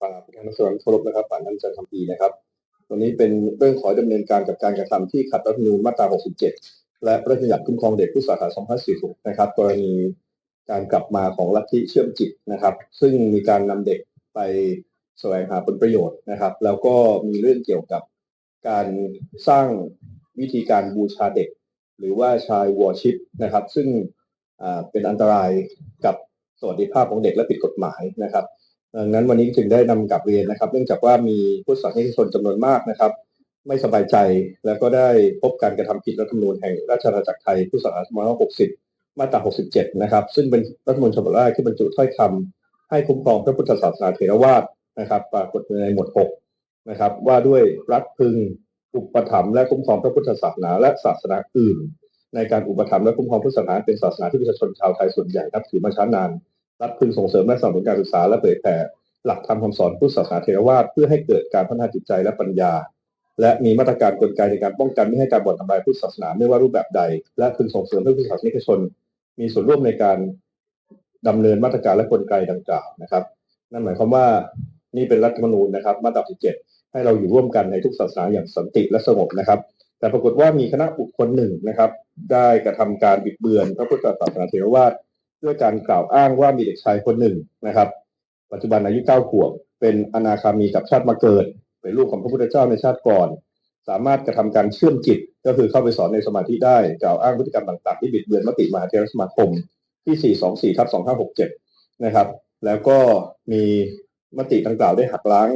ป่าประธานสวนเคารพนะครับป่านันจันทำปีนะครับ วันนี้เป็นเรื่องขอดำเนินการกับการกระทำที่ขัดรัฐธรรมนูญมาตรา 67 และพระราชบัญญัติคุ้มครองเด็กพุทธศักรา2546 นะครับ กรณีการกลับมาของลัทธิเชื่อมจิตนะครับ ซึ่งมีการนำเด็กไปแสวงหาผลประโยชน์นะครับ แล้วก็มีเรื่องเกี่ยวกับการสร้างวิธีการบูชาเด็ก หรือว่าชายวอชิปนะครับ ซึ่งเป็นอันตรายกับ สวัสดิภาพของเด็กและผิดกฎหมายนะครับดังนั้นวันนี้จึงได้นำกลับเรียนนะครับ เนื่องจากว่ามีผู้สาธารณชนจำนวนมากนะครับ ไม่สบายใจแล้วก็ได้พบการกระทำผิดรัฐธรรมนูญแห่งราชอาณาจักรไทยพุทธศักราช2560 มาตรา 67 นะครับ ซึ่งเป็นรัฐธรรมนูญฉบับแรกที่บรรจุถ้อยคำให้คุ้มครองพระพุทธศาสนาเถรวาทนะครับ ปรากฏในหมวด 6 นะครับ ว่าด้วยรัฐพึงอุปถัมภ์และคุ้มครองพระพุทธศาสนาและศาสนาอื่น ในการอุปถัมภ์และคุ้มครองพุทธศาสนาเป็นศาสนาที่ประชาชนชาวไทยส่วนใหญ่นับถือมาช้านานรัฐพึงส่งเสริมและสนับสนุนการศึกษาและเผยแผ่หลักธรรมคำสอนพุทธศาสนาเทรวาสเพื่อให้เกิดการพัฒนาจิตใจและปัญญา และมีมาตรการกลไกในการป้องกันไม่ให้การบ่อนทำลายพุทธศาสนาไม่ว่ารูปแบบใด และพึงส่งเสริมให้พุทธศาสนิกชน มีส่วนร่วมในการดำเนินมาตรการและกลไกดังกล่าวนะครับ นั่นหมายความว่านี่เป็นรัฐธรรมนูญนะครับ มาตรา 17 ให้เราอยู่ร่วมกันในทุกศาสนาอย่างสันติและสงบนะครับ แต่ปรากฏว่ามีคณะบุคคลหนึ่งนะครับ ได้กระทำการบิดเบือนพระพุทธศาสนาเทรวาสด้วยการกล่าวอ้างว่ามีเด็กชายคนหนึ่งนะครับ ปัจจุบันอายุเก้าขวบ เป็นอนาคามีกับชาติมาเกิด เป็นลูกของพระพุทธเจ้าในชาติก่อน สามารถกระทำการเชื่อมจิต ก็คือเข้าไปสอนในสมาธิได้ กล่าวอ้างพฤติกรรมต่างๆที่บิดเบือนมติมหาเทรสมาคม ที่ 424ทับ2567 นะครับ แล้วก็มีมติดังกล่าวได้หักล้าง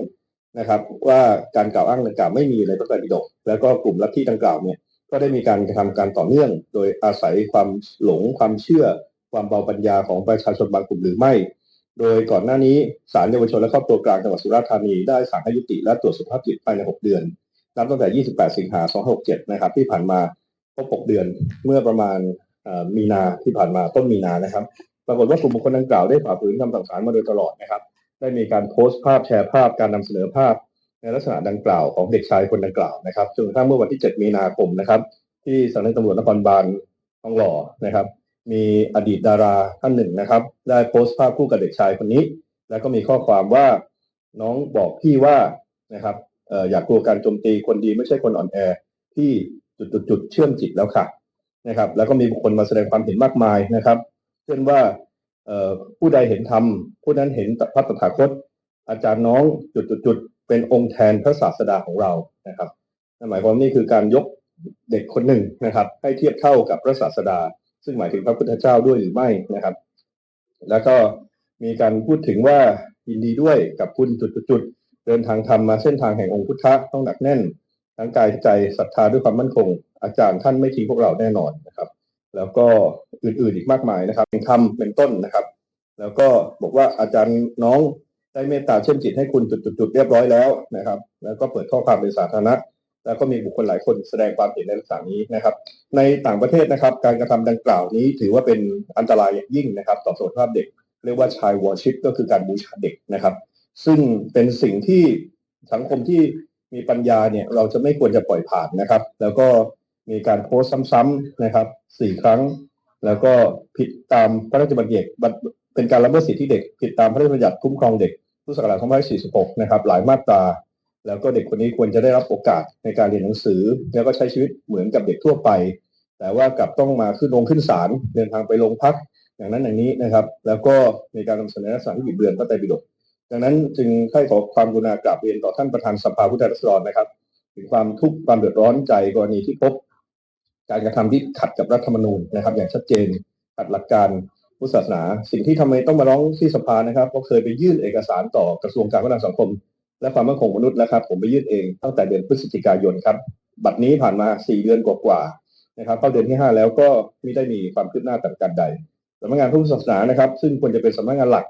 นะครับว่าการกล่าวอ้างดังกล่าวไม่มีในพระไตรปิฎกแล้วก็กลุ่มลัทธิดังกล่าวเนี่ยก็ได้มีการกระทำการต่อเนื่อง โดยอาศัยความหลงความเชื่อ ความเบาปัญญาของประชาชนบางกลุ่มหรือไม่ โดยก่อนหน้านี้ศาลเยาวชนและครอบครัวกลางจังหวัดสุราษฎร์ธานีได้สั่งให้ยุติและตรวจสุขภาพจิตภายใน 6 เดือนนับตั้งแต่ 28 สิงหา2567 นะครับ ที่ผ่านมาครบ 6 เดือนเมื่อประมาณมีนาที่ผ่านมาต้นมีนานะครับ ปรากฏว่ากลุ่มบุคคลดังกล่าวได้ฝ่าฝืนคำสั่งศาลมาโดยตลอดนะครับ ได้มีการโพสต์ภาพแชร์ภาพการนำเสนอภาพ ในลักษณะดังกล่าวของเด็กชายคนดังกล่าวนะครับจนกระทั่งเมื่อวันที่ 7 มีนาคมนะครับ ที่สำนักตำรวจนครบาลทองหล่อนะครับ มีอดีตดาราท่านหนึ่งนะครับ ได้โพสต์ภาพคู่กับเด็กชายคนนี้ แล้วก็มีข้อความว่าน้องบอกพี่ว่านะครับอ่ออยากกลัวการโจมตีคนดีไม่ใช่คนอ่อนแอที่จุดๆๆเชื่อมจิตแล้วค่ะนะครับ แล้วก็มีบุคคลมาแสดงความเห็นมากมายนะครับ เช่นว่า ผู้ใดเห็นธรรมผู้นั้นเห็นพระตถาคต อาจารย์น้องจุดๆๆเป็นองค์แทนพระศาสดาของเรานะครับนั่นหมายความนี่คือการยกเด็กคนหนึ่งนะครับ ให้เทียบเท่ากับพระศาสดา ซึ่งหมายถึงพระพุทธเจ้าด้วยหรือไม่นะครับ แล้วก็มีการพูดถึงว่ายินดีด้วยกับคุณจุดๆๆเดินทางธรรมมาเส้นทางแห่งองค์พุทธะต้องหนักแน่น ทั้งกายใจศรัทธาด้วยความมั่นคง อาจารย์ท่านไม่ทิ้งพวกเราแน่นอนนะครับ แล้วก็อื่นๆอีกมากมายนะครับเป็นธรรมเป็นต้นนะครับ แล้วก็บอกว่าอาจารย์น้องได้เมตตาเชื่อมจิตให้คุณจุดๆเรียบร้อยแล้วนะครับ แล้วก็เปิดข้อความเป็นสาธารณะแล้วก็มีบุคคลหลายคนแสดงความเห็นในลักษณะนี้นะครับ ในต่างประเทศนะครับ การกระทำดังกล่าวนี้ถือว่าเป็นอันตรายอย่างยิ่งนะครับ ต่อสุขภาพเด็ก เรียกว่าชายวอชิปก็คือการบูชาเด็กนะครับ ซึ่งเป็นสิ่งที่สังคมที่มีปัญญาเนี่ยเราจะไม่ควรจะปล่อยผ่านนะครับ แล้วก็ มีการโพสต์ซ้ำๆนะครับสี่ครั้ง แล้วก็ผิดตามพระราชบัญญัติเป็นการละเมิดสิทธิเด็ก ผิดตามพระราชบัญญัติคุ้มครองเด็กพุทธศักราช2546 นะครับ หลายมาตรา แล้วก็เด็กคนนี้ควรจะได้รับโอกาสในการเรียนหนังสือ แล้วก็ใช้ชีวิตเหมือนกับเด็กทั่วไป แต่ว่ากลับต้องมาขึ้นลงขึ้นศาลเดินทางไปโรงพักอย่างนั้นอย่างนี้นะครับ แล้วก็มีการนำเสนอลักษณะที่บิดเบือนพระไตรปิฎกดังนั้นจึงให้ขอความกรุณากราบเรียนต่อท่านประธานสภาผู้แทนราษฎรนะครับ ถึงความทุกข์ความเดือดร้อนใจกรณีที่พบ การกระทำที่ขัดกับรัฐธรรมนูญนะครับ อย่างชัดเจนขัดหลักการพุทธศาสนา สิ่งที่ทำไมต้องมาร้องที่สภานะครับเพราะเคยไปยื่นเอกสารต่อกระทรวงการพัฒนาสังคม และความมั่นคงมนุษย์นะครับ ผมไปยื่นเองตั้งแต่เดือนพฤศจิกายนครับ บัดนี้ผ่านมา 4 เดือนกว่าๆนะครับเข้าเดือนที่ 5 แล้วก็ไม่ได้มีความคืบหน้าแต่ประการใดสำนักงานพระพุทธศาสนานะครับ ซึ่งควรจะเป็นสำนักงานหลัก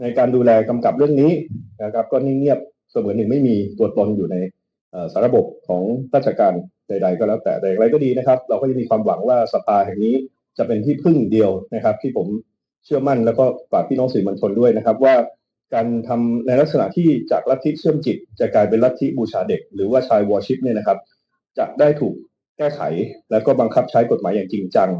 ในการดูแลกำกับเรื่องนี้นะครับ ก็นิ่งเงียบเสมือนหนึ่งไม่มีตัวตนอยู่ในสาระบบของราชการ ใดๆก็แล้วแต่แต่อย่างไรก็ดีนะครับ เราก็ยังมีความหวังว่าสภาแห่งนี้จะเป็นที่พึ่งเดียวนะครับ ที่ผมเชื่อมั่นแล้วก็ฝากพี่น้องสื่อมวลชนด้วยนะครับ ว่าการทำในลักษณะที่จากลัทธิเชื่อมจิต จะกลายเป็นลัทธิบูชาเด็ก หรือว่าชายวอชิปเนี่ยนะครับ จะได้ถูกแก้ไขแล้วก็บังคับใช้กฎหมายอย่างจริงจัง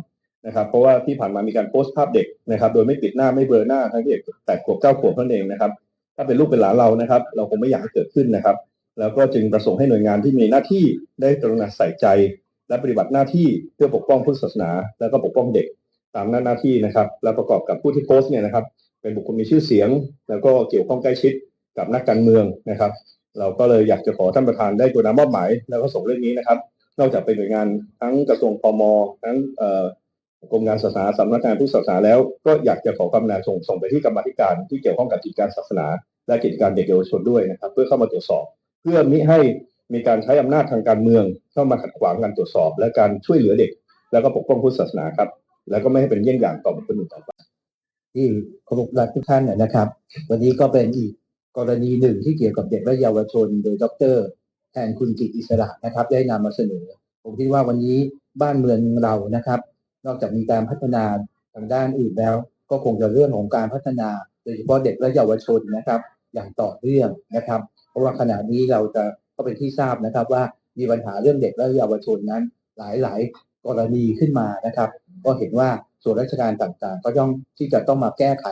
นะครับ เพราะว่าที่ผ่านมามีการโพสต์ภาพเด็กนะครับ โดยไม่ปิดหน้าไม่เบลอหน้าทั้งที่เด็กแปดขวบเก้าขวบเท่านั้นเองนะครับ ถ้าเป็นลูกเป็นหลานเรานะครับ เราคงไม่อยากให้เกิดขึ้นนะครับ แล้วก็จึงประสงค์ให้หน่วยงานที่มีหน้าที่ได้กรุณาใส่ใจ และปฏิบัติหน้าที่เพื่อปกป้องพุทธศาสนา แล้วก็ปกป้องเด็กตามหน้าหน้าที่นะครับ และประกอบกับผู้ที่โพสต์เนี่ยนะครับ เป็นบุคคลมีชื่อเสียง แล้วก็เกี่ยวข้องใกล้ชิดกับนักการเมืองนะครับ เราก็เลยอยากจะขอท่านประธานได้กรุณามอบหมาย แล้วก็ส่งเรื่องนี้นะครับ นอกจากเป็นหน่วยงานทั้งกระทรวงพมทั้งกรมงานศาสนาสำนักงานพุทธศาสนาแล้วก็อยากจะขอความกรุณาส่งส่งไปที่กรรมธิการที่เกี่ยวข้องกับกิจการศาสนา และกิจการเด็กเยาวชนด้วยนะครับ เพื่อเข้ามาตรวจสอบ พื่อมิให้มีการใช้อำนาจทางการเมือง เข้ามาขัดขวางการตรวจสอบ และการช่วยเหลือเด็ก แล้วก็ปกป้องพุทธศาสนาครับ แล้วก็ไม่ให้เป็นเยี่ยงอย่างต่อบุคคลอื่นต่อไปที่เคารพรักทุกท่านนะครับ วันนี้ก็เป็นอีกกรณีหนึ่งที่เกี่ยวกับเด็กและเยาวชน โดยดร แทนคุณจิตอิสระนะครับ ได้นำมาเสนอ ผมคิดว่าวันนี้บ้านเมืองเรานะครับ นอกจากมีการพัฒนาทางด้านอื่นแล้ว ก็คงจะเรื่องของการพัฒนาโดยเฉพาะเด็กและเยาวชนนะครับ อย่างต่อเนื่องนะครับ ราะว่าขณะนี้เราจะก็เป็นที่ทราบนะครับว่ามีปัญหาเรื่องเด็กและเยาวชนนั้นหลายๆ กรณีขึ้นมานะครับ ก็เห็นว่าส่วนราชการต่างๆ ก็ต้องที่จะต้องมาแก้ไข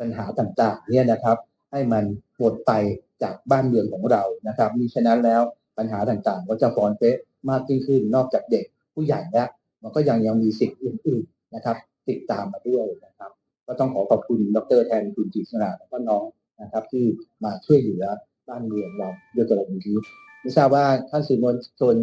ปัญหาต่างๆเนี่ยนะครับ ให้มันหมดไปจากบ้านเมืองของเรานะครับมิฉะนั้นแล้วปัญหาต่างๆ ก็จะฟอนเฟะมากยิ่งขึ้นนอกจากเด็กผู้ใหญ่แล้วมันก็ยังยังมีสิ่งอื่นๆนะครับ ติดตามมาด้วยนะครับ ก็ต้องขอขอบคุณดรแทนคุณจิตรสนาและก็น้องนะครับ ที่มาช่วยเหลือ บ้านเมืองเราด้วยกรณีนี้ไม่ทราบว่าท่านสื่อมวลชน